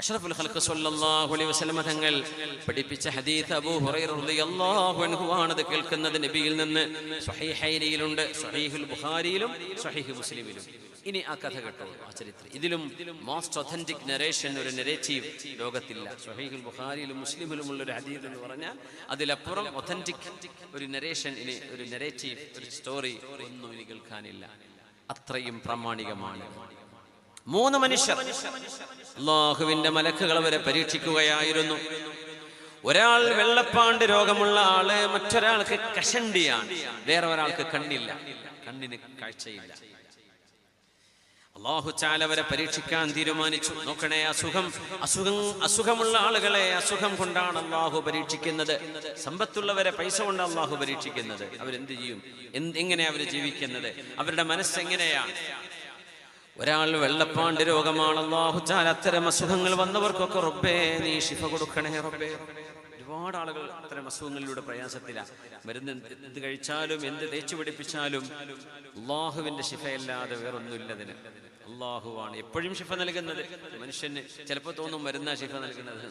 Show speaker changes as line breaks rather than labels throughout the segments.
അഷ്റഫുൽ ഖൽഖ് സല്ലല്ലാഹു അലൈഹി വസല്ലമ തങ്ങൾ പഠിപ്പിച്ച ഹദീസ് അബൂ ഹുറൈറ റളിയല്ലാഹു അൻഹു ആണത് കേൾക്കുന്നത് നബിയിൽ നിന്ന്. സ്വഹീഹൈനിയിലുണ്ട് സ്വഹീഹുൽ ബുഖാരിയിലും സ്വഹീഹ് മുസ്ലിമിലും. ഇനി ആ കഥ കേട്ടോ ആ ചരിത്രം. ഇതിലും മോസ്റ്റ് ഒഥന്റിക് നരേഷൻ ഒരു നെറേറ്റീവ് ലോകത്തില്ല. സ്വഹീഹുൽ ബുഖാരിയിലും മുസ്ലിമിലും ഉള്ള ഒരു ഹദീസ് എന്ന് പറഞ്ഞാൽ അതിലപ്പുറം ഒഥന്റിക് ഒരു നരേഷൻ ഇനി ഒരു നെറേറ്റീവ് ഒരു സ്റ്റോറി ഒന്നും ഇനി കേൾക്കാനില്ല. അത്രയും പ്രാമാണികമാണ്. മൂന്ന് മനുഷ്യർ അള്ളാഹുവിന്റെ മലക്കുകൾ വരെ പരീക്ഷിക്കുകയായിരുന്നു. ഒരാൾ വെള്ളപ്പാണ്ട് രോഗമുള്ള ആൾ മറ്റൊരാൾക്ക് കഷണ്ടിയാണ്. വേറെ ഒരാൾക്ക് കണ്ണില്ല. കണ്ണിന് കാഴ്ചയില്ല. അള്ളാഹു ചാലവരെ പരീക്ഷിക്കാൻ തീരുമാനിച്ചു. നോക്കണേ അസുഖം അസുഖം അസുഖമുള്ള ആളുകളെ അസുഖം കൊണ്ടാണ് അള്ളാഹു പരീക്ഷിക്കുന്നത്. സമ്പത്തുള്ളവരെ പൈസ കൊണ്ട് അള്ളാഹു പരീക്ഷിക്കുന്നത്. അവരെന്ത് ചെയ്യും? എന്ത് എങ്ങനെയാ അവർ ജീവിക്കുന്നത്? അവരുടെ മനസ്സ് എങ്ങനെയാണ്? ഒരാൾ വെള്ളപ്പാണ്ട് രോഗമാണ് അള്ളാഹു ചാല അത്തരം അസുഖങ്ങൾ വന്നവർക്കൊക്കെ റബ്ബേ നീ ശിഫ കൊടുക്കണേ റബ്ബേ. ഒരുപാട് ആളുകൾ അത്തരം അസുഖങ്ങളിലൂടെ പ്രയാസത്തില. മരുന്ന് എന്ത് കഴിച്ചാലും എന്ത് തേച്ചു പിടിപ്പിച്ചാലും അള്ളാഹുവിന്റെ ശിഫയല്ലാതെ വേറൊന്നുമില്ലതിന് അള്ളാഹുവാണ് എപ്പോഴും ശിഫ നൽകുന്നത്. മനുഷ്യന് ചിലപ്പോൾ തോന്നും മരുന്നാ ശിഫ നൽകുന്നത്.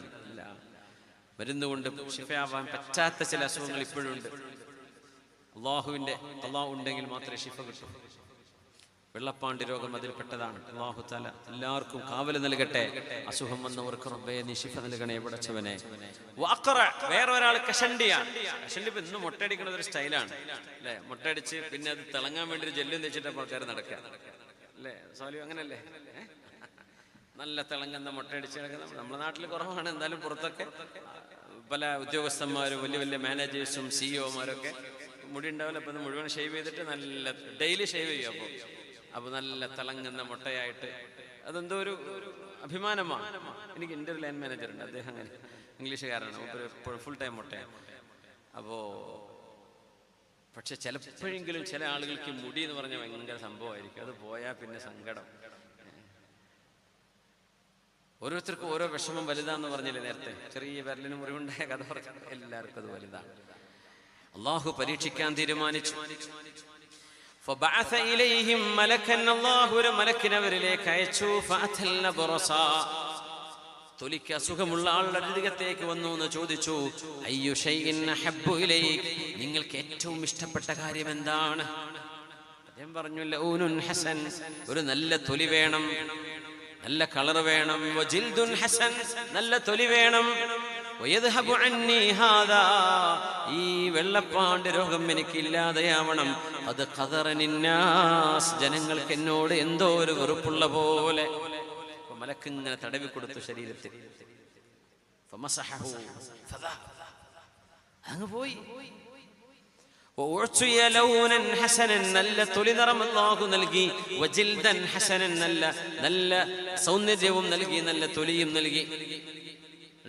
മരുന്ന് കൊണ്ട് ശിഫയാവാൻ പറ്റാത്ത ചില അസുഖങ്ങൾ ഇപ്പോഴും ഉണ്ട്. അള്ളാഹുവിന്റെ അള്ളാഹു ഉണ്ടെങ്കിൽ മാത്രമേ ശിഫ കിട്ടൂ. വെള്ളപ്പാണ്ടി രോഗം അതിൽപ്പെട്ടതാണ്. അള്ളാഹു താല എല്ലാവർക്കും കാവൽ നൽകട്ടെ. അസുഖം വന്നവർക്ക് റബ്ബേ നീ ശിഫ നൽകണേ പടച്ചവനെ വഖറ, വേറെ ഒരാൾ കഷണ്ടിയാണ് കഷണ്ടി ഇപ്പൊ ഇന്ന് മുട്ടയടിക്കുന്ന ഒരു സ്റ്റൈലാണ്. അല്ലെ? മുട്ടയടിച്ച് പിന്നെ അത് തിളങ്ങാൻ വേണ്ടി ഒരു ജെല്ലും തെച്ചിട്ട് ആൾക്കാർ നടക്കുക അല്ലേ? സോലി അങ്ങനല്ലേ? നല്ല തിളങ്ങുന്ന മുട്ടയടിച്ച് കിടക്കുന്ന നമ്മുടെ നാട്ടിൽ കുറവാണ്. എന്തായാലും പുറത്തൊക്കെ പല ഉദ്യോഗസ്ഥന്മാരും വലിയ വലിയ മാനേജേഴ്സും സിഇഒമാരൊക്കെ മുടി ഉണ്ടാവില്ല. അപ്പം മുഴുവൻ ഷേവ് ചെയ്തിട്ട് നല്ല ഡെയിലി ഷേവ് ചെയ്യും അപ്പോൾ അപ്പോൾ നല്ല തിളങ്ങുന്ന മുട്ടയായിട്ട്. അതെന്തോ ഒരു അഭിമാനമാണ്. എനിക്ക് എന്റെ ഒരു ലൈൻ മാനേജർ ഉണ്ട്. അദ്ദേഹം അങ്ങനെ ഇംഗ്ലീഷുകാരാണ് ഫുൾ ടൈം മുട്ടയാണ്. അപ്പോ പക്ഷെ ചിലപ്പോഴെങ്കിലും ചില ആളുകൾക്ക് മുടി എന്ന് പറഞ്ഞാൽ ഭയങ്കര സംഭവമായിരിക്കും. അത് പോയാൽ പിന്നെ സങ്കടം. ഓരോരുത്തർക്കും ഓരോ വിഷമം വലുതാന്ന് പറഞ്ഞില്ലേ നേരത്തെ? ചെറിയ വിരലിന് മുറിവുണ്ടായ കഥ പറഞ്ഞ എല്ലാവർക്കും അത് വലുതാണ്. അള്ളാഹു പരീക്ഷിക്കാൻ തീരുമാനിച്ചു. ഒരു മലക്കിനവരിലേക്ക് അയച്ചു. തൊലിക്ക് അസുഖമുള്ള ആളുടെ അടുത്തേക്ക് വന്നു എന്ന് ചോദിച്ചു. അയ്യു നിങ്ങൾക്ക് ഏറ്റവും ഇഷ്ടപ്പെട്ട കാര്യം എന്താണ്? അദ്ദേഹം പറഞ്ഞു ലൗനുൻ ഹസൻ. ഒരു നല്ല തൊലി വേണം. നല്ല കളർ വേണം. ഹസൻ. നല്ല തൊലി വേണം. ഈ വെള്ളപ്പാണ്ട് രോഗം എനിക്ക് ഇല്ലാതെയാവണം അത് കതറനിന്നാസ് ജനങ്ങൾക്ക് എന്നോട് എന്തോ ഒരു വെറുപ്പുള്ള പോലെ. മലക്കിങ്ങനെ തടവി കൊടുത്തു ശരീരത്തിൽ. അങ്ങ് പോയി. നല്ല തൊലിനിറം അള്ളാഹു നൽകി. നല്ല നല്ല സൗന്ദര്യവും നൽകി. നല്ല തൊലിയും നൽകി.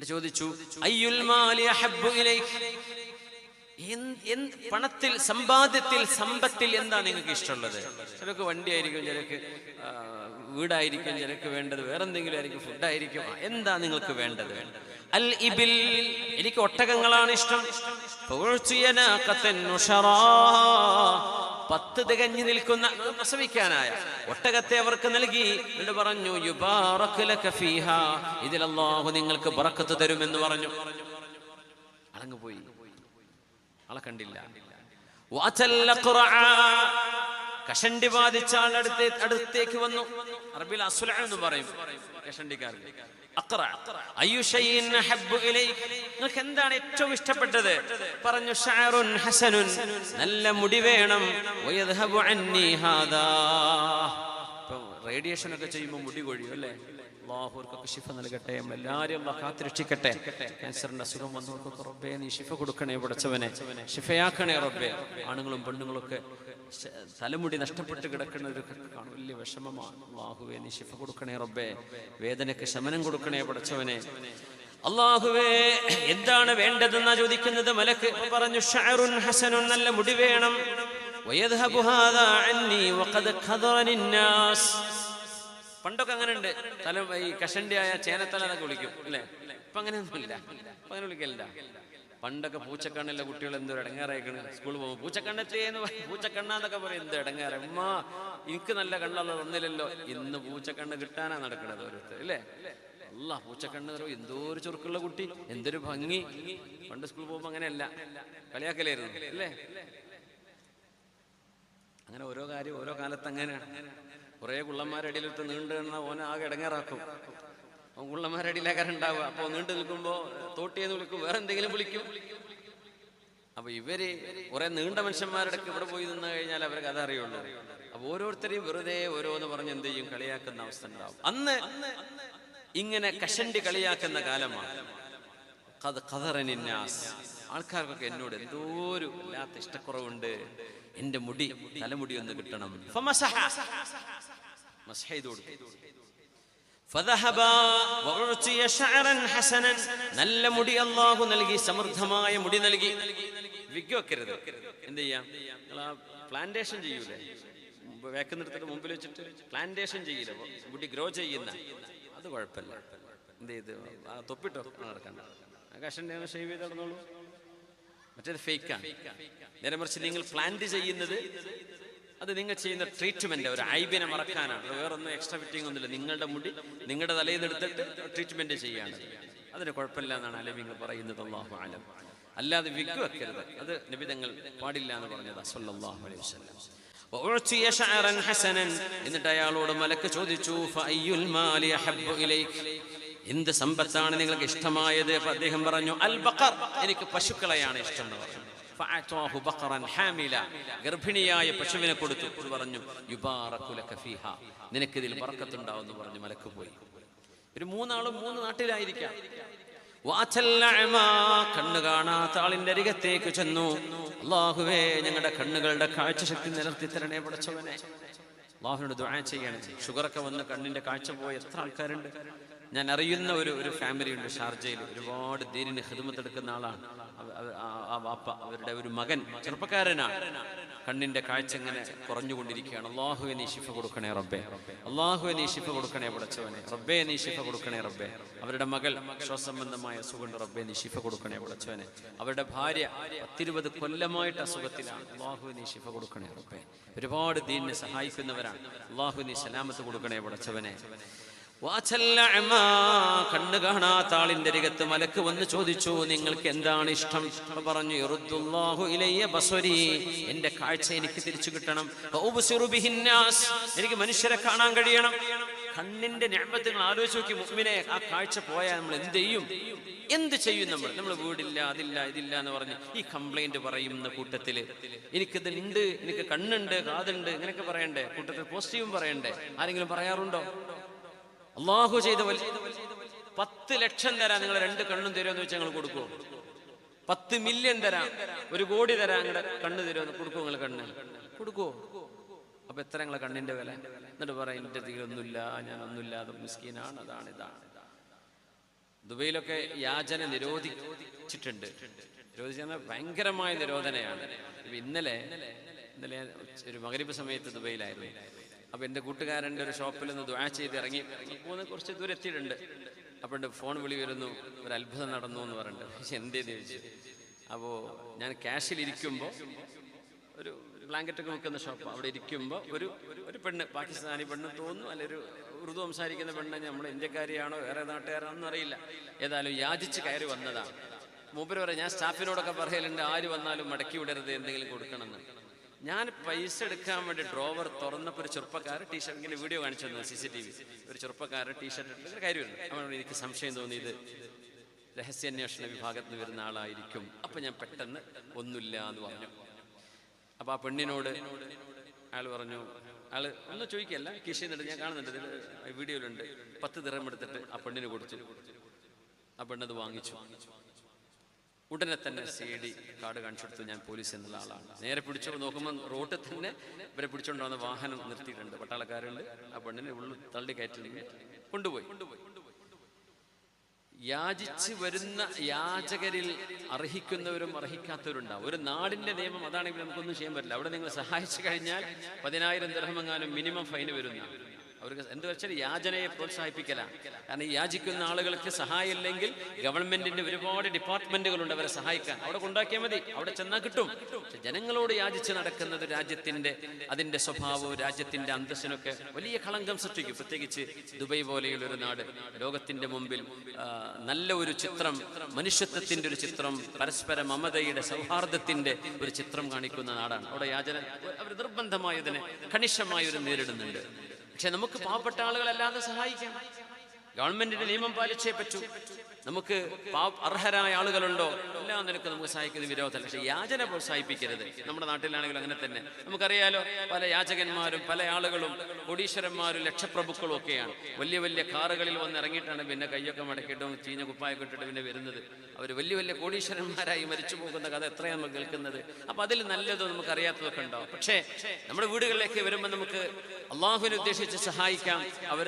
ചോദിച്ചു അയ്യുൽ ഇലൈക്? പണത്തിൽ സമ്പാദ്യത്തിൽ സമ്പത്തിൽ എന്താ നിങ്ങൾക്ക് ഇഷ്ടമുള്ളത്? ചിലർക്ക് വണ്ടിയായിരിക്കും ചിലർക്ക് ചിലക്ക് വീടായിരിക്കും ചിലർക്ക് വേണ്ടത് വേറെ എന്തെങ്കിലും ആയിരിക്കും ഫുഡായിരിക്കും ആയിരിക്കും. എന്താ നിങ്ങൾക്ക് വേണ്ടത്? അൽ ഇബിൽ എനിക്ക് ഒട്ടകങ്ങളാണ് ഇഷ്ടം. പത്ത് തികഞ്ഞു നിൽക്കുന്ന പ്രസവിക്കാനായ ഒട്ടകത്തെ അവർക്ക് നൽകി. എന്നിട്ട് പറഞ്ഞു. ഇതിൽ നിങ്ങൾക്ക് ബറക്കത്ത് തരുമെന്ന് പറഞ്ഞു. അളങ്ങ് പോയി. ആളെ കണ്ടില്ല. കഷണ്ടി ബാധിച്ച ആളടുത്തേക്ക് അടുത്തേ അടുത്തേക്ക് വന്നു. അറബിൽ അസുല എന്ന് പറയും കഷണ്ടിക്കാർക്ക്. നിങ്ങൾക്ക് എന്താണ് ഏറ്റവും ഇഷ്ടപ്പെട്ടത്? പറഞ്ഞു ഷാറുൻ ഹസനുൻ. നല്ല മുടി വേണം. റേഡിയേഷൻ ഒക്കെ ചെയ്യുമ്പോൾ മുടി കൊഴിയും അല്ലേ? അള്ളാഹുർക്കൊക്കെ ശിഫ നൽകട്ടെ എല്ലാവരും അള്ളാഹ് കാത്തിരക്ഷിക്കട്ടെ ക്യാൻസറിന്റെ അസുഖം വന്നവർക്കൊക്കെ റബ്ബേ നീ ശിഫ കൊടുക്കണേ പടച്ചവനെ ശിഫയാക്കണേ റബ്ബേ ആണുങ്ങളും പെണ്ണുങ്ങളും ഒക്കെ ശ- തലമുടി നഷ്ടപ്പെട്ട് കിടക്കുന്നവരൊക്കെ കാണും വലിയ വിഷമമാണ് അള്ളാഹുവേ നീ ശിഫ കൊടുക്കണേ റബ്ബേ വേദനയ്ക്ക് ശമനം കൊടുക്കണേ പടച്ചവനെ അള്ളാഹുവേ എന്താണ് വേണ്ടതെന്നാ ചോദിക്കുന്നത് മലക്ക് പറഞ്ഞു ഷഅറുൻ ഹസനുൻ നല്ല മുടി വേണം ويذهب هذا عني وقد خضرني الناس പണ്ടൊക്കെ അങ്ങനെ ഉണ്ട് തല ഈ കഷണ്ടി ആയ ചേനത്തല എന്നൊക്കെ വിളിക്കും അല്ലേ? ഇപ്പൊ അങ്ങനെയൊന്നുമില്ല. ഇപ്പൊ അങ്ങനെ വിളിക്കലില്ല. പണ്ടൊക്കെ പൂച്ചക്കണ്ണിലെ കുട്ടികൾ എന്തോ ഇടങ്ങാറായിക്കണ് സ്കൂളിൽ പോകും പൂച്ചക്കണ്ണത്തേ എന്ന് പറയും. പൂച്ചക്കണ്ണാന്നൊക്കെ പറയും. എന്തോ ഇടങ്ങാറ? ഉമ്മ എനിക്ക് നല്ല കണ്ണുള്ള തന്നില്ലല്ലോ ഇന്ന് പൂച്ചക്കണ്ണ് കിട്ടാനാ നടക്കണത് ഓരോരുത്തർ. അല്ലേ അല്ല പൂച്ചക്കണ്ണ് തരും എന്തോ ഒരു ചുരുക്കുള്ള കുട്ടി എന്തൊരു ഭംഗി. പണ്ട് സ്കൂളിൽ പോകുമ്പോൾ അങ്ങനെയല്ല. കളിയാക്കലായിരുന്നു. അല്ലേ അങ്ങനെ ഓരോ കാര്യം ഓരോ കാലത്ത് അങ്ങനെയാണ്. കുറേ കുള്ളന്മാരടിയിലിട്ട് നീണ്ടു നിന്ന ഓന ആകെ ഇടങ്ങേറാക്കും. അവൻ കുള്ളന്മാരടിയിലേക്കാരം ഉണ്ടാവുക അപ്പോൾ നീണ്ടു നിൽക്കുമ്പോ തോട്ടിയെന്ന് വിളിക്കും. വേറെ എന്തെങ്കിലും വിളിക്കും. അപ്പൊ ഇവർ കുറെ നീണ്ട മനുഷ്യന്മാരുടെ ഇവിടെ പോയി നിന്ന് കഴിഞ്ഞാൽ അവർക്ക് അത് അറിയുള്ളൂ. അപ്പൊ ഓരോരുത്തരെയും വെറുതെ ഓരോന്ന് പറഞ്ഞ് എന്ത് ചെയ്യും? കളിയാക്കുന്ന അവസ്ഥ ഉണ്ടാവും. അന്ന് ഇങ്ങനെ കഷണ്ടി കളിയാക്കുന്ന കാലമാണ്. ആൾക്കാർക്കൊക്കെ എന്നോട് എന്തോ ഒരു വല്ലാത്ത ഇഷ്ടക്കുറവുണ്ട്. എന്റെ മുടി തലമുടി ഒന്ന് കിട്ടണം. നല്ല മുടി അള്ളാഹു നൽകി സമൃദ്ധമായ മുടി നൽകി. വിഗ് വെക്കരുത് എന്ത് ചെയ്യാം? നിങ്ങൾ ആ പ്ലാന്റേഷൻ ചെയ്യൂലേ വേക്കുന്നിടത്തിട്ട് മുമ്പിൽ വെച്ചിട്ട് പ്ലാന്റേഷൻ ചെയ്യില്ല മുടി ഗ്രോ ചെയ്യുന്ന. അത് കുഴപ്പമില്ല. എന്ത് ചെയ്ത്? ആ തൊപ്പിട്ടോ? നടക്കണ്ട. ആകാശം കഷന്റെ ഷേവ് ചെയ്ത് നടന്നോളൂ. മറ്റേത് ഫേക്കാണ്. നേരെ മറിച്ച് നിങ്ങൾ പ്ലാന്റ് ചെയ്യുന്നത് അത് നിങ്ങൾ ചെയ്യുന്ന ട്രീറ്റ്മെന്റ് ഒരു ഐബിനെ മറക്കാനാണ്. വേറൊന്നും എക്സ്ട്രാ ഫിറ്റിംഗ് ഒന്നുമില്ല. നിങ്ങളുടെ മുടി നിങ്ങളുടെ തലയിൽ നിന്ന് എടുത്തിട്ട് ട്രീറ്റ്മെന്റ് ചെയ്യാണ്. അതിന് കുഴപ്പമില്ല എന്നാണ് അലമിങ്ങൾ പറയുന്നത്. അള്ളാഹു ആലം അല്ലാതെ വിഗ് വെക്കരുത്. അത് നിബിതങ്ങൾ പാടില്ല എന്ന് പറഞ്ഞത്. അസല്ലാഹു അലൈഹി വസ്ലം എന്നിട്ട് അയാളോട് മലക്ക് ചോദിച്ചു എന്ത് സമ്പത്താണ് നിങ്ങൾക്ക് ഇഷ്ടമായത്? അദ്ദേഹം പറഞ്ഞു അൽ ബക്കർ എനിക്ക് പശുക്കളെയാണ് ഇഷ്ടം എന്ന് പറഞ്ഞു. ഗർഭിണിയായ പശുവിനെ കൊടുത്തു. പറഞ്ഞു നിനക്കിതിൽ ബർക്കത്തുണ്ടാവും എന്ന് പറഞ്ഞു മലക്ക് പോയി. ഒരു മൂന്നാളും മൂന്ന് നാട്ടിലായിരിക്കാം. കണ്ണു കാണാത്ത ആളിന്റെ അരികത്തേക്ക് ചെന്നു. അള്ളാഹുവേ ഞങ്ങളുടെ കണ്ണുകളുടെ കാഴ്ചശക്തി നിലർത്തി തരണേ പഠിച്ചവനെ അള്ളാഹുവിനോട് ദുആ ചെയ്യണം. ഷുഗറൊക്കെ വന്ന് കണ്ണിന്റെ കാഴ്ച പോയ എത്ര ആൾക്കാരുണ്ട്? ഞാൻ അറിയുന്ന ഒരു ഒരു ഫാമിലി ഉണ്ട് ഷാർജയിൽ. ഒരുപാട് ദീനിന് ഹിദമത്തെടുക്കുന്ന ആളാണ്. ആ- വാപ്പ അവരുടെ ഒരു മകൻ ചെറുപ്പക്കാരനാണ്. കണ്ണിന്റെ കാഴ്ച ഇങ്ങനെ കുറഞ്ഞുകൊണ്ടിരിക്കുകയാണ്. അള്ളാഹുവെ നീ ശിഫ കൊടുക്കണേ റബ്ബെ. അള്ളാഹുവെ നീ ശിഫ കൊടുക്കണേ പടച്ചവനെ. റബ്ബെ നീ ശിഫ കൊടുക്കണേ റബ്ബെ. അവരുടെ മകൾ ശ്വാസംബന്ധമായ അസുഖമുണ്ട്. റബ്ബെ നീ ശിഫ കൊടുക്കണേ പടച്ചവനെ. അവരുടെ ഭാര്യ പത്തിരുപത് കൊല്ലമായിട്ട് അസുഖത്തിലാണ്. അള്ളാഹു നീ ശിഫ കൊടുക്കണേ റബ്ബെ. ഒരുപാട് ദീനിനെ സഹായിക്കുന്നവരാണ്. അള്ളാഹു നീ സലാമത്ത് കൊടുക്കണേ പടച്ചവനെ. കണ്ണ് കാണാത്ത ആളിന്റെ രികത്ത് മലക്ക് വന്ന് ചോദിച്ചു നിങ്ങൾക്ക് എന്താണ് ഇഷ്ടം? പറഞ്ഞു "യറുദ്ദുല്ലാഹു ഇലയ്യ ബസ്വരി എന്റെ കാഴ്ച എനിക്ക് തിരിച്ചു കിട്ടണം. എനിക്ക് മനുഷ്യരെ കാണാൻ കഴിയണം. കണ്ണിന്റെ ഞാമത്തുകൾ ആലോചിച്ച് നോക്കി മുമ്പിനെ ആ കാഴ്ച പോയാൽ നമ്മൾ എന്ത് ചെയ്യും? എന്ത് ചെയ്യും നമ്മൾ? നമ്മൾ വീടില്ല അതില്ല ഇതില്ല എന്ന് പറഞ്ഞ് ഈ കംപ്ലൈന്റ് പറയുന്ന കൂട്ടത്തിൽ. എനിക്കിത് ഉണ്ട് എനിക്ക് കണ്ണുണ്ട് കാതുണ്ട് ഇങ്ങനെയൊക്കെ പറയണ്ടേ? കൂട്ടത്തിൽ പോസിറ്റീവും പറയണ്ടേ? ആരെങ്കിലും പറയാറുണ്ടോ? അള്ളാഹു ചെയ്ത പത്ത് ലക്ഷം തരാം നിങ്ങൾ രണ്ട് കണ്ണും തരുമെന്ന് വെച്ചാൽ ഞങ്ങൾ കൊടുക്കുമോ പത്ത് മില്യൺ തരാം. ഒരു കോടി തരാം നിങ്ങളുടെ കണ്ണ് തരുമെന്ന് കൊടുക്കുമോ നിങ്ങൾ കണ്ണ്? കൊടുക്കുമോ അപ്പൊ എത്ര നിങ്ങളെ കണ്ണിന്റെ വില? എന്നിട്ട് പറയാം എന്റെ തീരൊന്നുമില്ല ഞാൻ ഒന്നുമില്ലാതെ മിസ്കീനാണ് അതാണ് ഇതാണ്. ദുബൈയിലൊക്കെ യാചന നിരോധിച്ചിട്ടുണ്ട്. നിരോധിച്ച ഭയങ്കരമായ നിരോധനയാണ്. ഇന്നലെ ഇന്നലെ ഒരു മകരിപ്പ് സമയത്ത് ദുബൈയിലായിരുന്നു. അപ്പൊ എന്റെ കൂട്ടുകാരന്റെ ഒരു ഷോപ്പിൽ നിന്ന് ദ്വാ ചെയ്ത് ഇറങ്ങി. പോകുന്ന കുറച്ച് ദൂരം എത്തിയിട്ടുണ്ട്. അപ്പൊ എന്റെ ഫോൺ വിളി വരുന്നു ഒരു അത്ഭുതം നടന്നു എന്ന് പറഞ്ഞിട്ട്. എന്തേന്ന് ചോദിച്ചു. അപ്പോൾ ഞാൻ ക്യാഷിലിരിക്കുമ്പോൾ ഒരു ബ്ലാങ്കറ്റ് ഒക്കെ വിൽക്കുന്ന ഷോപ്പ് അവിടെ ഇരിക്കുമ്പോൾ ഒരു ഒരു പെണ്ണ് പാകിസ്ഥാനി പെണ്ണ് തോന്നുന്നു. അല്ലെ ഒരു ഉറുദു സംസാരിക്കുന്ന പെണ്ണ് നമ്മൾ ഇന്ത്യക്കാരിയാണോ വേറെ നാട്ടുകാരാണെന്ന് അറിയില്ല. ഏതായാലും യാചിച്ച് കയറി വന്നതാണ് മൂപ്പര് പറയാം ഞാൻ സ്റ്റാഫിനോടൊക്കെ പറയലുണ്ട് ആര് വന്നാലും മടക്കി വിടരുത് എന്തെങ്കിലും കൊടുക്കണമെന്ന്. ഞാൻ പൈസ എടുക്കാൻ വേണ്ടി ഡ്രോവർ തുറന്നപ്പോൾ ഒരു ചെറുപ്പക്കാരൻ ടീഷർട്ട് ഇങ്ങനെ വീഡിയോ കാണിച്ചു തന്നു സി സി ടി വി ഒരു ചെറുപ്പക്കാരൻ ടീഷർട്ട് ഇട്ട് കാര്യമില്ല അവനോട് എനിക്ക് സംശയം തോന്നിയത് രഹസ്യാന്വേഷണ വിഭാഗത്തിൽ വരുന്ന ആളായിരിക്കും. അപ്പൊ ഞാൻ പെട്ടെന്ന് ഒന്നുമില്ല എന്ന് പറഞ്ഞു. അപ്പൊ ആ പെണ്ണിനോട് അയാൾ പറഞ്ഞു അയാൾ ഒന്ന് ചോദിക്കല്ല കിഷിന്നിട്ട് ഞാൻ കാണുന്നുണ്ട് ഇതിൽ വീഡിയോയിലുണ്ട്. പത്ത് തിറമെടുത്തിട്ട് ആ പെണ്ണിന് കൊടുത്തു. ആ പെണ്ണത് വാങ്ങിച്ചു. ഉടനെ തന്നെ സി ഡി കാർഡ് കാണിച്ചെടുത്തു ഞാൻ പോലീസ് എന്നുള്ള ആളാണ്. നേരെ പിടിച്ചു നോക്കുമ്പോൾ റോട്ടിൽ തന്നെ ഇവരെ പിടിച്ചുകൊണ്ടുവന്ന വാഹനം നിർത്തിയിട്ടുണ്ട്. പട്ടാളക്കാരുണ്ട്. ആ പെണ്ണിനെ ഉള്ളിൽ തള്ളി കയറ്റി കൊണ്ടുപോയി. യാചിച്ച് വരുന്ന യാചകരിൽ അർഹിക്കുന്നവരും അർഹിക്കാത്തവരുണ്ടാവും. ഒരു നാടിന്റെ നിയമം അതാണെങ്കിൽ നമുക്കൊന്നും ചെയ്യാൻ പറ്റില്ല. അവിടെ നിങ്ങൾ സഹായിച്ചു കഴിഞ്ഞാൽ പതിനായിരം ദർഹമെങ്ങാനും മിനിമം ഫൈൻ വരുന്ന അവർക്ക് എന്ത് വെച്ചാൽ യാചനയെ പ്രോത്സാഹിപ്പിക്കലാണ് കാരണം ഈ യാചിക്കുന്ന ആളുകൾക്ക് സഹായം ഇല്ലെങ്കിൽ ഗവൺമെന്റിന്റെ ഒരുപാട് ഡിപ്പാർട്ട്മെന്റുകളുണ്ട് അവരെ സഹായിക്കാൻ. അവിടെ കൊണ്ടാക്കിയാൽ മതി. അവിടെ ചെന്നാൽ കിട്ടും. പക്ഷെ ജനങ്ങളോട് യാചിച്ച് നടക്കുന്നത് രാജ്യത്തിന്റെ അതിന്റെ സ്വഭാവവും രാജ്യത്തിന്റെ അന്തസ്സിനൊക്കെ വലിയ കളങ്കം സൃഷ്ടിക്കും. പ്രത്യേകിച്ച് ദുബൈ പോലെയുള്ള ഒരു നാട്. ലോകത്തിന്റെ മുമ്പിൽ നല്ല ഒരു ചിത്രം മനുഷ്യത്വത്തിന്റെ ഒരു ചിത്രം പരസ്പര മമതയുടെ സൗഹാർദ്ദത്തിന്റെ ഒരു ചിത്രം കാണിക്കുന്ന നാടാണ്. അവിടെ യാചന അവർ നിർബന്ധമായതിനെ കണിഷമായി ഒരു നേരിടുന്നുണ്ട്. പക്ഷെ നമുക്ക് പാവപ്പെട്ട ആളുകളല്ലാതെ സഹായിക്കാം. ഗവൺമെന്റിന്റെ നിയമം പാലിച്ചേ പറ്റൂ. നമുക്ക് അർഹരായ ആളുകളുണ്ടോ? എല്ലാ നിലക്കും നമുക്ക് സഹായിക്കുന്ന വിരോധമല്ല പക്ഷെ യാചന പ്രോത്സാഹിപ്പിക്കരുത്. നമ്മുടെ നാട്ടിലാണെങ്കിലും അങ്ങനെ തന്നെ. നമുക്കറിയാലോ പല യാചകന്മാരും പല ആളുകളും കോടീശ്വരന്മാരും ലക്ഷപ്രഭുക്കളും ഒക്കെയാണ്. വലിയ വലിയ കാറുകളിൽ വന്ന് ഇറങ്ങിയിട്ടാണ് പിന്നെ കയ്യൊക്കെ മടക്കിയിട്ടും ചീഞ്ഞ കുപ്പായൊക്കെ ഇട്ടിട്ട് പിന്നെ വരുന്നത്. അവർ വലിയ വലിയ കോടീശ്വരന്മാരായി മരിച്ചു പോകുന്ന കഥ എത്രയാണ് നമ്മൾ കേൾക്കുന്നത്. അപ്പൊ അതിൽ നല്ലതോ നമുക്ക് അറിയാത്തതൊക്കെ ഉണ്ടാവും. പക്ഷേ നമ്മുടെ വീടുകളിലേക്ക് വരുമ്പോൾ നമുക്ക് അള്ളാഹുവിനെ ഉദ്ദേശിച്ച് സഹായിക്കാം. അവർ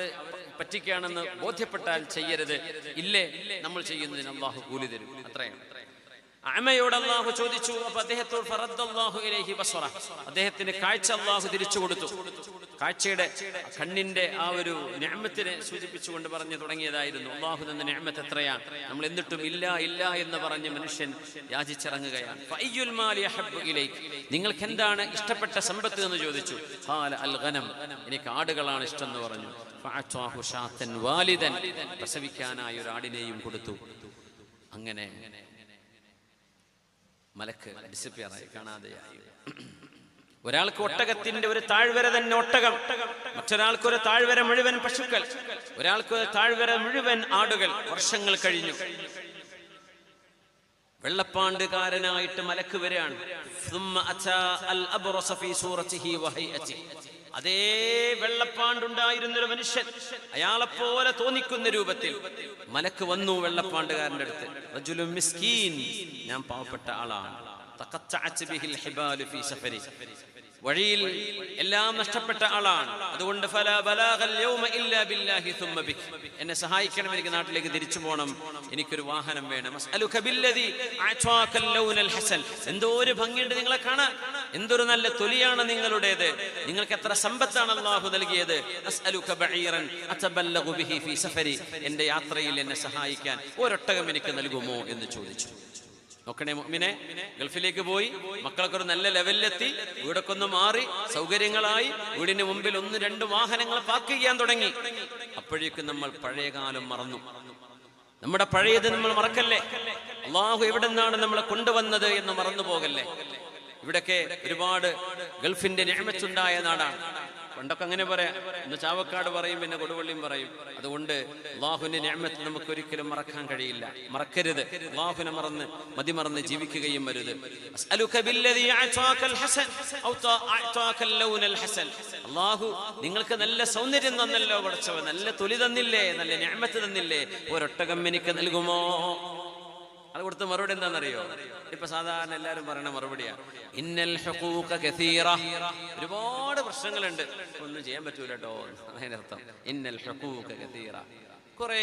പറ്റിക്കുകയാണെന്ന് ബോധ്യപ്പെട്ടാൽ ചെയ്യരുത്. ഇല്ലേ? നമ്മൾ ചെയ്യുന്നതിന് അള്ളാഹു കൂലി തരും. അത്രയാണ് അമയോട് അള്ളാഹു ചോദിച്ചു അപ്പൊ അദ്ദേഹത്തോട് അദ്ദേഹത്തിന് കാഴ്ച അള്ളാഹു തിരിച്ചു കൊടുത്തു. കാഴ്ചയുടെ കണ്ണിന്റെ ആ ഒരു ഞാമത്തിനെ സൂചിപ്പിച്ചുകൊണ്ട് പറഞ്ഞു തുടങ്ങിയതായിരുന്നു. അള്ളാഹു തന്ന ഞാമത്ത് എത്രയാണ് നമ്മൾ എന്നിട്ടും ഇല്ല ഇല്ല എന്ന് പറഞ്ഞ് മനുഷ്യൻ യാചിച്ചിറങ്ങുകയാണ്. നിങ്ങൾക്ക് എന്താണ് ഇഷ്ടപ്പെട്ട സമ്പത്ത് എന്ന് ചോദിച്ചു. എനിക്ക് ആടുകളാണ് ഇഷ്ടം എന്ന് പറഞ്ഞു വാലിദൻ. പ്രസവിക്കാനായി ഒരു ആടിനെയും കൊടുത്തു. അങ്ങനെ മലക്ക് ഡിസപ്പിയറായി കാണാതെയായി. ഒരാൾക്ക് ഒട്ടകത്തിന്റെ ഒരു താഴ്വര തന്നെ ഒട്ടകം. മറ്റൊരാൾക്ക് ഒരു താഴ്വര മുഴുവൻ പശുക്കൾ. ഒരാൾക്ക് ഒരു താഴ്വര മുഴുവൻ ആടുകൾ. വർഷങ്ങൾ കഴിഞ്ഞു. വെള്ളപ്പാണ്ടുകാരനായിട്ട് മലക്ക് വരെയാണ് അതേ വെള്ളപ്പാണ്ടുണ്ടായിരുന്നൊരു മനുഷ്യൻ. അയാളെ പോലെ തോന്നിക്കുന്ന രൂപത്തിൽ മലക്ക് വന്നു വെള്ളപ്പാണ്ടുകാരന്റെ അടുത്ത്. റജുലു മിസ്കീൻ. ഞാൻ പാവപ്പെട്ട ആളാണ്. വഴിയിൽ എല്ലാം നഷ്ടപ്പെട്ട ആളാണ്. അതുകൊണ്ട് എന്നെ സഹായിക്കണം എനിക്ക് നാട്ടിലേക്ക് തിരിച്ചു പോകണം എനിക്കൊരു വാഹനം വേണം. എന്തോ ഒരു ഭംഗിയുണ്ട് നിങ്ങളെ കാണാൻ. എന്തൊരു നല്ല തൊലിയാണ് നിങ്ങളുടേത്. നിങ്ങൾക്ക് എത്ര സമ്പത്താണ് അള്ളാഹു നൽകിയത്? എന്റെ യാത്രയിൽ എന്നെ സഹായിക്കാൻ ഒരൊട്ടകം എനിക്ക് നൽകുമോ എന്ന് ചോദിച്ചു. നോക്കണേ മുഅ്മിനെ ഗൾഫിലേക്ക് പോയി മക്കളൊക്കെ ഒരു നല്ല ലെവലിലെത്തി വീടൊക്കെ ഒന്ന് മാറി സൗകര്യങ്ങളായി വീടിന് മുമ്പിൽ ഒന്ന് രണ്ട് വാഹനങ്ങൾ പാർക്ക് ചെയ്യാൻ തുടങ്ങി. അപ്പോഴേക്കും നമ്മൾ പഴയ കാലം മറന്നു. നമ്മുടെ പഴയത് നമ്മൾ മറക്കല്ലേ? അള്ളാഹു എവിടെ നിന്നാണ് നമ്മളെ കൊണ്ടുവന്നത് എന്ന് മറന്നു പോകല്ലേ ഇവിടൊക്കെ ഒരുപാട് ഗൾഫിന്റെ ഞാമച്ചുണ്ടായ നാടാണ്. പണ്ടൊക്കെ അങ്ങനെ പറയാം. ഇന്ന് ചാവക്കാട് പറയും പിന്നെ കൊടുവള്ളിയും പറയും. അതുകൊണ്ട് അള്ളാഹുവിന്റെ ഞാമത്ത് നമുക്ക് ഒരിക്കലും മറക്കാൻ കഴിയില്ല. മറക്കരുത്. അള്ളാഹുവിനെ മറന്ന് മതി മറന്ന് ജീവിക്കുകയും വരുത് അള്ളാഹു നിങ്ങൾക്ക് നല്ല സൗന്ദര്യം തന്നല്ലോ പഠിച്ചവ നല്ല തൊലി തന്നില്ലേ? നല്ല ഞാമത്ത് തന്നില്ലേ? ഒരൊട്ടകം എനിക്ക് നൽകുമോ? അത് കൊടുത്ത മറുപടി എന്താണെന്നറിയോ? ഇപ്പൊ സാധാരണ എല്ലാരും പറയണ മറുപടിയാണ് ഇന്നൽ ഒരുപാട് പ്രശ്നങ്ങളുണ്ട്. ഒന്നും ചെയ്യാൻ പറ്റൂല കേട്ടോ അതിനർത്ഥം ഇന്നൽ കുറേ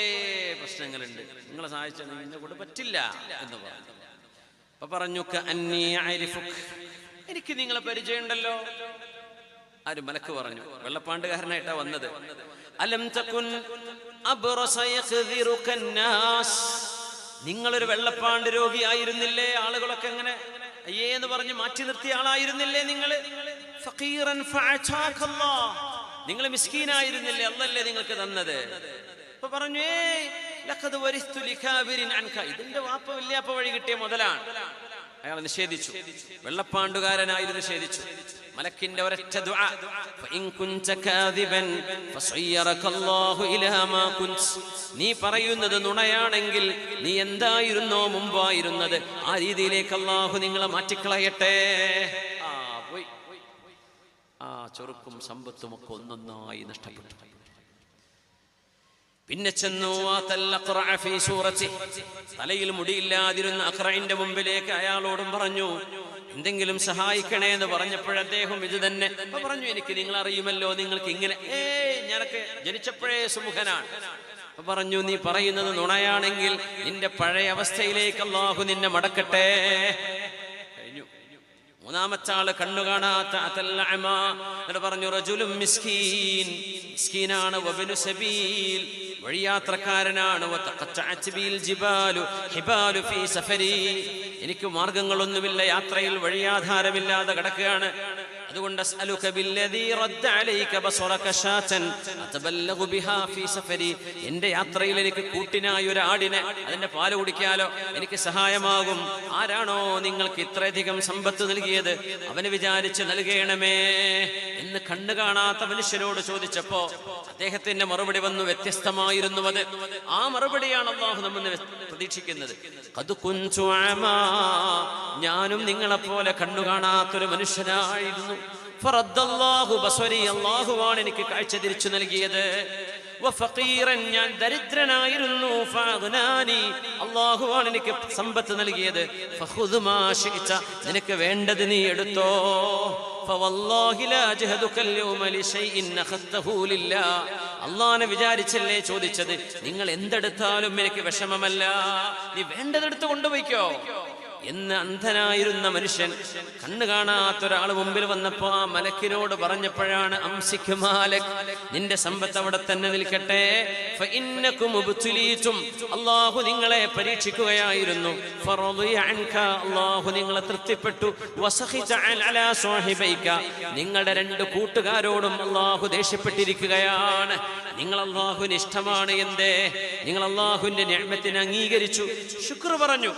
പ്രശ്നങ്ങളുണ്ട്. നിങ്ങളെ സഹായിച്ചാൽ നിന്നെ കൊണ്ട് പറ്റില്ല എന്ന് പറഞ്ഞു. അപ്പൊ പറഞ്ഞു. എനിക്ക് നിങ്ങളെ പരിചയമുണ്ടല്ലോ. ആര് മലക്ക് പറഞ്ഞു. വെള്ളപ്പാണ്ടുകാരനായിട്ടാ വന്നത്. അലം തക്കുൻ അബ്റസ യഖ്ദിറുക അന്നാസ്. നിങ്ങളൊരു വെള്ളപ്പാണ്ട് രോഗിയായിരുന്നില്ലേ ആളുകളൊക്കെ എങ്ങനെ? അയ്യേ എന്ന് പറഞ്ഞ് മാറ്റി നിർത്തിയ ആളായിരുന്നില്ലേ നിങ്ങൾ. നിങ്ങൾ മിസ്കീനായിരുന്നില്ലേ? അല്ലല്ലേ നിങ്ങൾക്ക് തന്നത്? അപ്പൊ പറഞ്ഞു അൻക. ഇതിന്റെ വാപ്പ വല്യാപ്പ വഴി കിട്ടിയ മുതലാണ്. അയാൾ നിഷേധിച്ചു. വെള്ളപ്പാണ്ടുകാരനായി നിഷേധിച്ചു. മലക്കിന്റെ ഒരൊറ്റ നീ പറയുന്നത് നുണയാണെങ്കിൽ നീ എന്തായിരുന്നോ മുമ്പായിരുന്നത്? ആ രീതിയിലേക്ക് അള്ളാഹു നിങ്ങളെ മാറ്റിക്കളയട്ടെ. ആ പോയി. ആ ചെറുക്കും സമ്പത്തും ഒക്കെ ഒന്നൊന്നായി നഷ്ടപ്പെട്ടു. പിന്നെ ചെന്നു തലയിൽ മുടിയില്ലാതിരുന്ന അക്രയിന്റെ മുമ്പിലേക്ക് അയാളോടും പറഞ്ഞു എന്തെങ്കിലും സഹായിക്കണേ എന്ന് പറഞ്ഞപ്പോഴദ്ദേഹം ഇത് തന്നെ പറഞ്ഞു എനിക്ക് നിങ്ങൾ അറിയുമല്ലോ നിങ്ങൾക്ക് ഇങ്ങനെ ഏയ് ഞാനൊക്കെ ജനിച്ചപ്പോഴേ സുമുഖനാണ്. പറഞ്ഞു നീ പറയുന്നത് നുണയാണെങ്കിൽ നിന്റെ പഴയ അവസ്ഥയിലേക്ക് അള്ളാഹു നിന്നെ മടക്കട്ടെ. മൂന്നാമത്തെ ആൾ കണ്ണു കാണാത്ത പറഞ്ഞു റജുലും മിസ്കീൻ. മിസ്കീനാണ് വബിനു സബീൽ. വഴിയാത്രക്കാരനാണ്. എനിക്ക് മാർഗങ്ങളൊന്നുമില്ല യാത്രയിൽ വഴിയാധാരമില്ലാതെ കിടക്കുകയാണ്. അതുകൊണ്ട് എന്റെ യാത്രയിൽ എനിക്ക് കൂട്ടിനായി ഒരു ആടിനെ അതിന്റെ പാൽ കുടിക്കാലോ എനിക്ക് സഹായമാകും. ആരാണോ നിങ്ങൾക്ക് ഇത്രയധികം സമ്പത്ത് നൽകിയത്? അവന് വിചാരിച്ച് നൽകണമേ എന്ന് കണ്ണു കാണാത്ത മനുഷ്യനോട് ചോദിച്ചപ്പോ അദ്ദേഹത്തിന്റെ മറുപടി വന്നു വ്യത്യസ്തമായിരുന്നു അത്. ആ മറുപടിയാണ് അള്ളാഹു നമ്മൾ പ്രതീക്ഷിക്കുന്നത്. അത് അമാ." ഞാനും നിങ്ങളെപ്പോലെ കണ്ണു കാണാത്തൊരു മനുഷ്യനായിരുന്നു. അള്ളാഹുവാണ് എനിക്ക് കാഴ്ച തിരിച്ചു നൽകിയത്. ഞാൻ ദരിദ്രനായിരുന്നു അള്ളാഹുവാണ് എനിക്ക് സമ്പത്ത് നൽകിയത്. നിനക്ക് വേണ്ടത് നീ എടുത്തോ. അള്ളാനെ വിചാരിച്ചല്ലേ ചോദിച്ചത്? നിങ്ങൾ എന്തെടുത്താലും എനിക്ക് വിഷമമല്ല. നീ വേണ്ടതെടുത്ത് കൊണ്ടുപോയിക്കോ. എന്ന് അന്ധനായിരുന്ന മനുഷ്യൻ കണ്ണു കാണാത്ത മുമ്പിൽ വന്നപ്പോ ആ മലക്കിനോട് പറഞ്ഞപ്പോഴാണ് നിന്റെ സമ്പത്ത് അവിടെ തന്നെ നിൽക്കട്ടെ. അള്ളാഹു നിങ്ങളെ പരീക്ഷിക്കുകയായിരുന്നു. അള്ളാഹു നിങ്ങളെ തൃപ്തിപ്പെട്ടു. നിങ്ങളുടെ രണ്ട് കൂട്ടുകാരോടും അള്ളാഹു ദേഷ്യപ്പെട്ടിരിക്കുകയാണ്. നിങ്ങൾ അള്ളാഹുവിന് ഇഷ്ടമാണ് എന്തേ? നിങ്ങൾ അള്ളാഹുവിന്റെ ഞാൻ അംഗീകരിച്ചു. ശുക്ർ പറഞ്ഞു.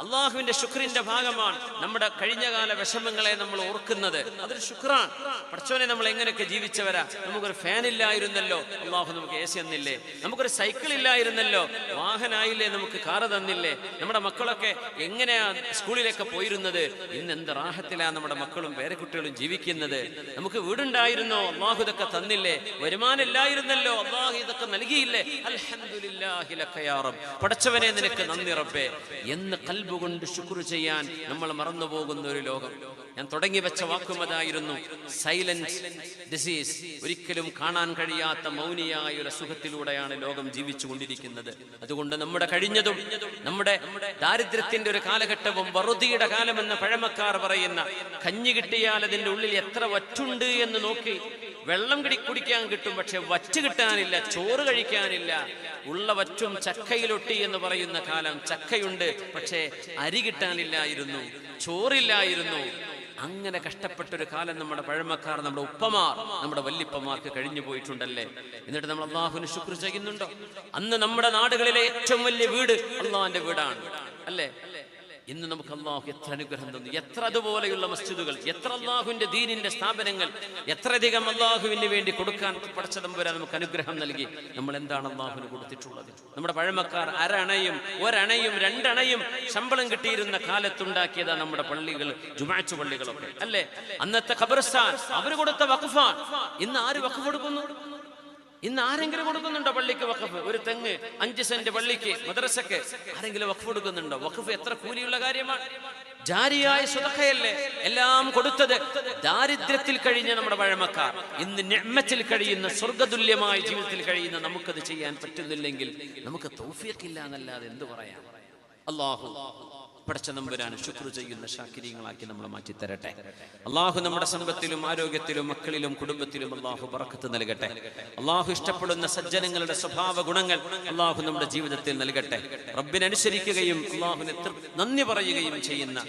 അള്ളാഹുവിന്റെ ശുക്രിന്റെ ഭാഗമാണ് നമ്മുടെ കഴിഞ്ഞകാല വിഷമങ്ങളെ നമ്മൾ ഓർക്കുന്നത്. അതൊരു ശുക്രാണ്. പഠിച്ചവനെ നമ്മൾ എങ്ങനെയൊക്കെ ജീവിച്ചവരാ? നമുക്കൊരു ഫാൻ ഇല്ലായിരുന്നല്ലോ അള്ളാഹു നമുക്ക് എ സി തന്നില്ലേ? നമുക്കൊരു സൈക്കിൾ ഇല്ലായിരുന്നല്ലോ വാഹനായില്ലേ? നമുക്ക് കാറ് തന്നില്ലേ? നമ്മുടെ മക്കളൊക്കെ എങ്ങനെയാ സ്കൂളിലൊക്കെ പോയിരുന്നത്? ഇന്ന് എന്ത് റാഹത്തിലാ നമ്മുടെ മക്കളും പേരക്കുട്ടികളും ജീവിക്കുന്നത്? നമുക്ക് വീടുണ്ടായിരുന്നോ? അള്ളാഹു ഇതൊക്കെ തന്നില്ലേ? വരുമാനം ഇല്ലായിരുന്നല്ലോ അള്ളാഹു ഇതൊക്കെ നൽകിയില്ലേ? അൽഹംദുലില്ലാഹി ലക യാ റബ്ബ്. പടച്ചവനെ നിനക്ക് നന്ദി റബ്ബേ. എന്ന് കൽബ് കൊണ്ട് ശുക്ർ ചെയ്യാൻ നമ്മൾ മറന്നു പോകുന്ന ഒരു ലോകം. ഞാൻ തുടങ്ങി വെച്ച വാക്കും അതായിരുന്നു സൈലൻസ് ഡിസീസ് ഒരിക്കലും കാണാൻ കഴിയാത്ത മൗനിയായ ഒരു അസുഖത്തിലൂടെയാണ് ലോകം ജീവിച്ചു കൊണ്ടിരിക്കുന്നത്. അതുകൊണ്ട് നമ്മുടെ കഴിഞ്ഞതും നമ്മുടെ ദാരിദ്ര്യത്തിന്റെ ഒരു കാലഘട്ടവും വറുതിയുടെ കാലമെന്ന് പഴമക്കാർ പറയുന്ന കഞ്ഞി കിട്ടിയാൽ അതിന്റെ ഉള്ളിൽ എത്ര വറ്റുണ്ട് എന്ന് നോക്കി വെള്ളം കിടി കുടിക്കാൻ കിട്ടും പക്ഷെ വറ്റ് കിട്ടാനില്ല ചോറ് കഴിക്കാനില്ല. ഉള്ള വറ്റും ചക്കയിലൊട്ടി എന്ന് പറയുന്ന കാലം ചക്കയുണ്ട് പക്ഷേ അരി കിട്ടാനില്ലായിരുന്നു ചോറില്ലായിരുന്നു. അങ്ങനെ കഷ്ടപ്പെട്ടൊരു കാലം നമ്മുടെ പഴമക്കാർ നമ്മുടെ ഉപ്പമാർ നമ്മുടെ വല്യപ്പമാർക്ക് കഴിഞ്ഞു പോയിട്ടുണ്ടല്ലേ? എന്നിട്ട് നമ്മൾ അള്ളാഹുവിന് ശുക്ർ ചെയ്യുന്നുണ്ടോ? അന്ന് നമ്മുടെ നാടുകളിലെ ഏറ്റവും വലിയ വീട് അള്ളാഹിന്റെ വീടാണ് അല്ലേ? ഇന്ന് നമുക്ക് അള്ളാഹു എത്ര അനുഗ്രഹം തന്നു. എത്ര അതുപോലെയുള്ള മസ്ജിദുകൾ എത്ര അള്ളാഹുവിന്റെ ദീനിന്റെ സ്ഥാപനങ്ങൾ എത്രയധികം അള്ളാഹുവിന് വേണ്ടി കൊടുക്കാൻ പടച്ചതമ്പുരാൻ നമുക്ക് അനുഗ്രഹം നൽകി. നമ്മൾ എന്താണ് അള്ളാഹുവിന് കൊടുത്തിട്ടുള്ളത്? നമ്മുടെ പഴമക്കാർ അരണയും ഒരണയും രണ്ടണയും ശമ്പളം കിട്ടിയിരുന്ന കാലത്തുണ്ടാക്കിയതാണ് നമ്മുടെ പള്ളികൾ ജുമാച്ചു പള്ളികളൊക്കെ. അല്ലേ? അന്നത്തെ ഖബർസ്ഥാൻ അവർ കൊടുത്ത വഖഫാൻ. ഇന്ന് ആര് വഖഫ് കൊടുക്കുന്നു? ഇന്ന് ആരെങ്കിലും കൊടുക്കുന്നുണ്ടോ പള്ളിക്ക് വഖഫ്? ഒരു തെങ്ങ് അഞ്ച് സെന്റ് പള്ളിക്ക് മദ്രസക്ക് ആരെങ്കിലും വഖഫ് കൊടുക്കുന്നുണ്ടോ? വഖഫ് എത്ര കൂലിയുള്ള കാര്യമാണ്. ജാരിയായ സുതഖയല്ലേ എല്ലാം കൊടുത്തത് ദാരിദ്ര്യത്തിൽ കഴിഞ്ഞ നമ്മുടെ പഴമക്കാർ. ഇന്ന് ഞമ്മത്തിൽ കഴിയുന്ന സ്വർഗതുല്യമായ ജീവിതത്തിൽ കഴിയുന്ന നമുക്കത് ചെയ്യാൻ പറ്റുന്നില്ലെങ്കിൽ നമുക്ക് തൗഫീഖില്ല എന്നല്ലാതെ എന്ത് പറയാം? അള്ളാഹു പടച്ച നമ്പുരാൻ ശുക്ർ ചെയ്യുന്ന ശാക്രീയങ്ങളാക്കി നമ്മളെ മാറ്റി തരട്ടെ അള്ളാഹു നമ്മുടെ സമ്പത്തിലും ആരോഗ്യത്തിലും മക്കളിലും കുടുംബത്തിലും അള്ളാഹു പറക്കത്ത് നൽകട്ടെ. അള്ളാഹു ഇഷ്ടപ്പെടുന്ന സജ്ജനങ്ങളുടെ സ്വഭാവ ഗുണങ്ങൾ അള്ളാഹു നമ്മുടെ ജീവിതത്തിൽ നൽകട്ടെ. റബ്ബിനനുസരിക്കുകയും അള്ളാഹുവിനെ നന്ദി പറയുകയും ചെയ്യുന്ന